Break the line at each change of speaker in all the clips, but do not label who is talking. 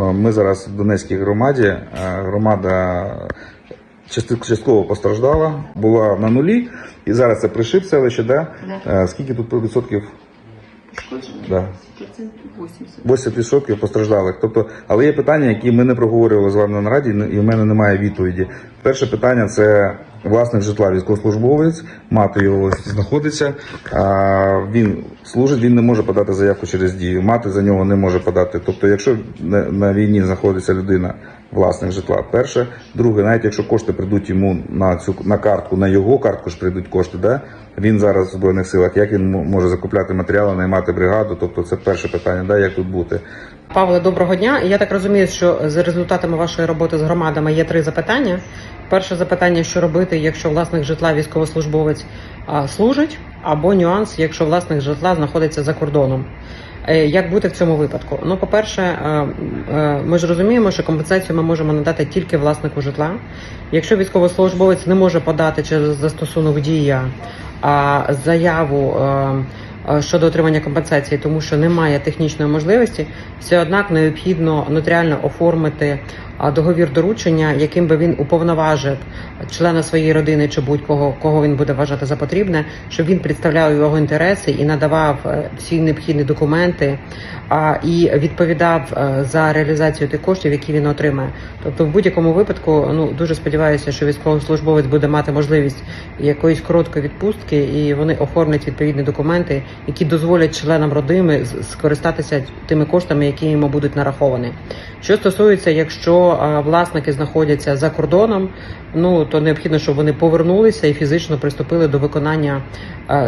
Ми зараз в Донецькій громаді. Е, Громада частково постраждала, була на нулі, і зараз це пришиб селище. Да? Е, Скільки тут відсотків? Да.
Процентів 80.
80% постраждалих. Тобто, але є питання, які ми не проговорювали з вами на нараді, і в мене немає відповіді. Перше питання це власник житла, військовослужбовець, мати його знаходиться. А, він служить, він не може подати заявку через дію. Мати за нього не може подати. Тобто, якщо на, війні знаходиться людина, власник житла, перше, друге, навіть якщо кошти прийдуть йому на цю на картку, на його картку ж прийдуть кошти, да? він зараз в збройних силах. Як він може закупляти матеріали, наймати бригаду? Тобто, це перше питання, да? як тут бути.
Павле, доброго дня. Я так розумію, що за результатами вашої роботи з громадами є три запитання. Перше запитання, що робити, якщо власник житла військовослужбовець служить, або нюанс, якщо власник житла знаходиться за кордоном. Е, Як бути в цьому випадку? Ну, по-перше, е, е, ми ж розуміємо, що компенсацію ми можемо надати тільки власнику житла. Якщо військовослужбовець не може подати через застосунок дія заяву щодо отримання компенсації, тому що немає технічної можливості, все однак необхідно нотаріально оформити договір доручення, яким би він уповноважив члена своєї родини чи будь-кого, кого він буде вважати за потрібне, щоб він представляв його інтереси і надавав е, всі необхідні документи а, і відповідав е, за реалізацію тих коштів, які він отримає. Тобто, в будь-якому випадку, ну дуже сподіваюся, що військовослужбовець буде мати можливість якоїсь короткої відпустки, і вони оформлять відповідні документи, які дозволять членам родини скористатися тими коштами, які йому будуть нараховані. Що стосується, якщо власники знаходяться за кордоном, ну то необхідно, щоб вони повернулися і фізично приступили до виконання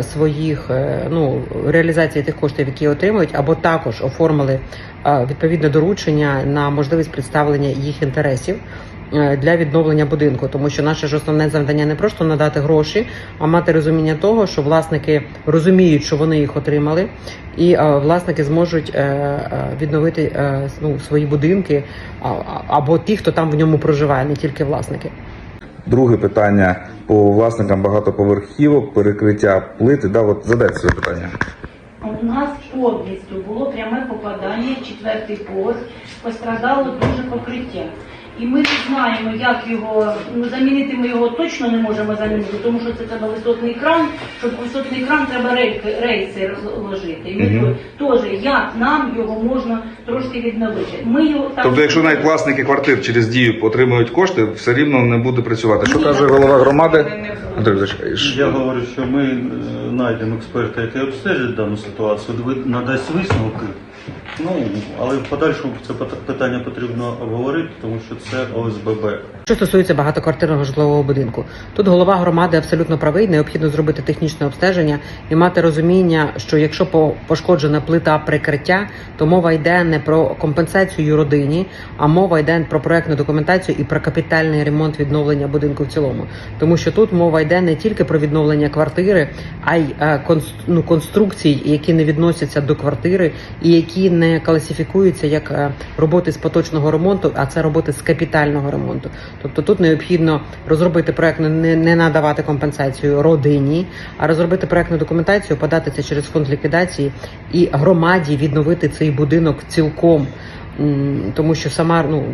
своїх е, ну реалізації тих коштів, які отримують, або також оформили відповідне доручення на можливість представлення їх інтересів. Е, Для відновлення будинку, тому що наше ж основне завдання не просто надати гроші, а мати розуміння того, що власники розуміють, що вони їх отримали, і е, власники зможуть е, відновити ну, свої будинки або ті, хто там в ньому проживає, не тільки власники.
Друге питання по власникам багатоповерхівок, перекриття плити. Да, от задайте своє питання.
У нас повністю було пряме попадання, четвертий поверх, пострадало дуже покриття. І ми не знаємо, як його ну замінити. Ми його точно не можемо замінити, тому що це треба висотний кран. Щоб висотний кран треба рейки, рейси розложити. І ми
Мгм.
то- теж як нам його можна трошки відновити. Ми його так
Тобто, якщо навіть власники квартир через дію отримують кошти, все рівно не буде працювати. Що
Ні.
каже голова громади? Олексійович,
Я говорю, що ми е, знайдемо експерта, який обстежить дану ситуацію, надасть висновки. Ну, але в подальшому це пит- питання потрібно обговорити, тому що це ОСББ.
Що стосується багатоквартирного житлового будинку, тут голова громади абсолютно правий. Необхідно зробити технічне обстеження і мати розуміння, що якщо по- пошкоджена плита прикриття, то мова йде не про компенсацію родині, а мова йде про проектну документацію і про капітальний ремонт відновлення будинку в цілому. Тому що тут мова йде не тільки про відновлення квартири, а й е, ну, конструкцій, які не відносяться до квартири і які не класифікуються як е, роботи з поточного ремонту, а це роботи з капітального ремонту. Тобто тут необхідно розробити проект, не, не надавати компенсацію родині, а розробити проектну документацію, подати це через фонд ліквідації і громаді відновити цей будинок цілком. Тому що сама ну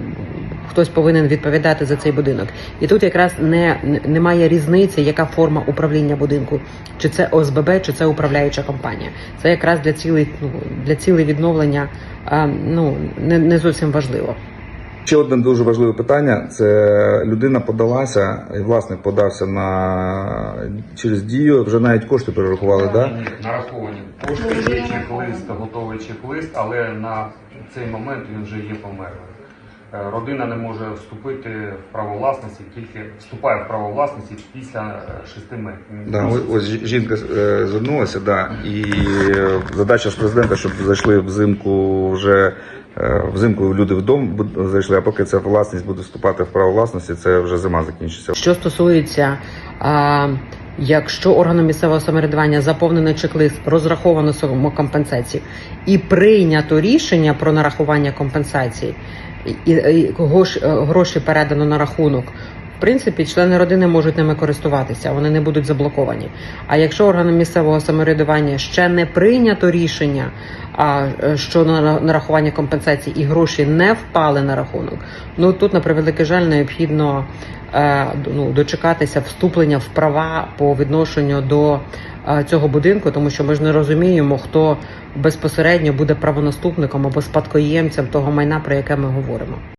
хтось повинен відповідати за цей будинок, і тут якраз не, не- немає різниці, яка форма управління будинку, чи це ОСББ, чи це управляюча компанія. Це якраз для цілей ну для цілей відновлення а, ну не, не зовсім важливо.
ще одне дуже важливе питання: це людина подалася, і власник подався на через дію. Вже навіть кошти перерахували, да?
нараховані кошти, є чек-лист, готовий чек-лист, але на цей момент він вже є померлим. Е, Родина не може вступити в право власності, тільки вступає в право власності після е, шести м-
Да, ось, ось жінка е, звернулася, да, і е, задача ж президента, щоб зайшли взимку вже е, взимку люди вдома зайшли, а поки ця власність буде вступати в право власності, це вже зима закінчиться.
Що стосується, а, якщо органом місцевого самоврядування заповнений чек-лист, розраховано суму компенсації і прийнято рішення про нарахування компенсації, і, і гроші, гроші передано на рахунок. в принципі члени родини можуть ними користуватися, вони не будуть заблоковані. А якщо органам місцевого самоврядування ще не прийнято рішення, а е, що на нарахування компенсацій і гроші не впали на рахунок, ну тут на превеликий жаль необхідно е, ну, дочекатися вступлення в права по відношенню до е, цього будинку, тому що ми ж не розуміємо, хто безпосередньо буде правонаступником або спадкоємцем того майна, про яке ми говоримо.